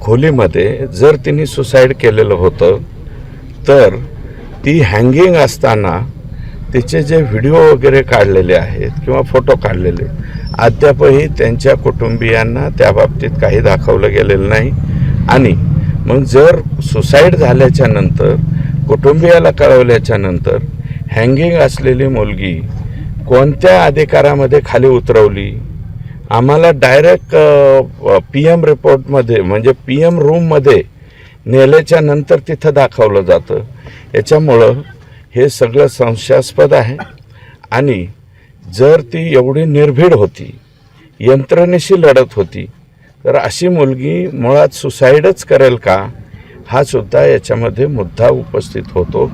खोलीमध्ये जर तिने सुसाईड केलेलं होतं तर ती हँगिंग असताना तिचे जे व्हिडिओ वगैरे काढलेले आहेत किंवा फोटो काढलेले अद्यापही त्यांच्या कुटुंबियांना त्या बाबतीत काही दाखवलं गेलेलं नाही. आणि मग जर सुसाईड झाल्याच्यानंतर कुटुंबियाला कळवल्याच्या नंतर हँगिंग असलेली मुलगी कोणत्या अधिकारामध्ये खाली उतरवली? आम्हाला डायरेक्ट पी एम रिपोर्टमध्ये म्हणजे पी एम रूममध्ये नेल्याच्या नंतर तिथं दाखवलं जातं. याच्यामुळं हे सगळं संशयास्पद आहे. आणि जर ती एवढी निर्भीड होती यंत्रणेशी लढत होती तर अशी मुलगी मुळात सुसाईडच करेल का? हा सुद्धा याच्यामध्ये मुद्दा उपस्थित होतो.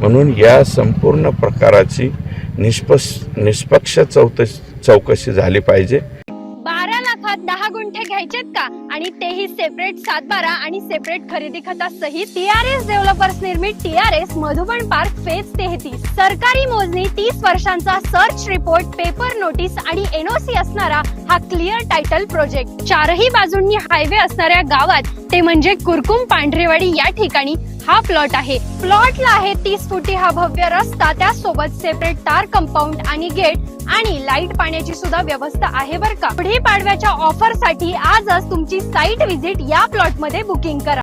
म्हणून या संपूर्ण प्रकाराची निष्पक्ष निष्पक्ष चौत चौकशी झाली पाहिजे. लाखात दहा गुंठे घ्यायचेत का? आणि तेही सेपरेट सातबारा आणि सेपरेट खरेदी खतासहित टी आर टीआरएस डेव्हलपर्स निर्मित टीआरएस मधुबन पार्क फेज तेहतीस. सरकारी मोजणी तीस वर्षांचा सर्च रिपोर्ट पेपर नोटीस आणि एनओसी असणारा हा क्लिअर टायटल प्रोजेक्ट चारही बाजूंनी हायवे असणाऱ्या गावात ते म्हणजे कुरकुम पांढरेवाडी या ठिकाणी हा प्लॉट आहे. प्लॉटला आहे तीस फुटी हा भव्य रस्ता. त्यासोबत सेपरेट तार कंपाऊंड आणि गेट आणि लाइट पाण्याची सुद्धा व्यवस्था आहे बर का. पुढे पाडव्याच्या ऑफरसाठी आजच तुमची साईट व्हिजिट या प्लॉटमध्ये बुकिंग करा.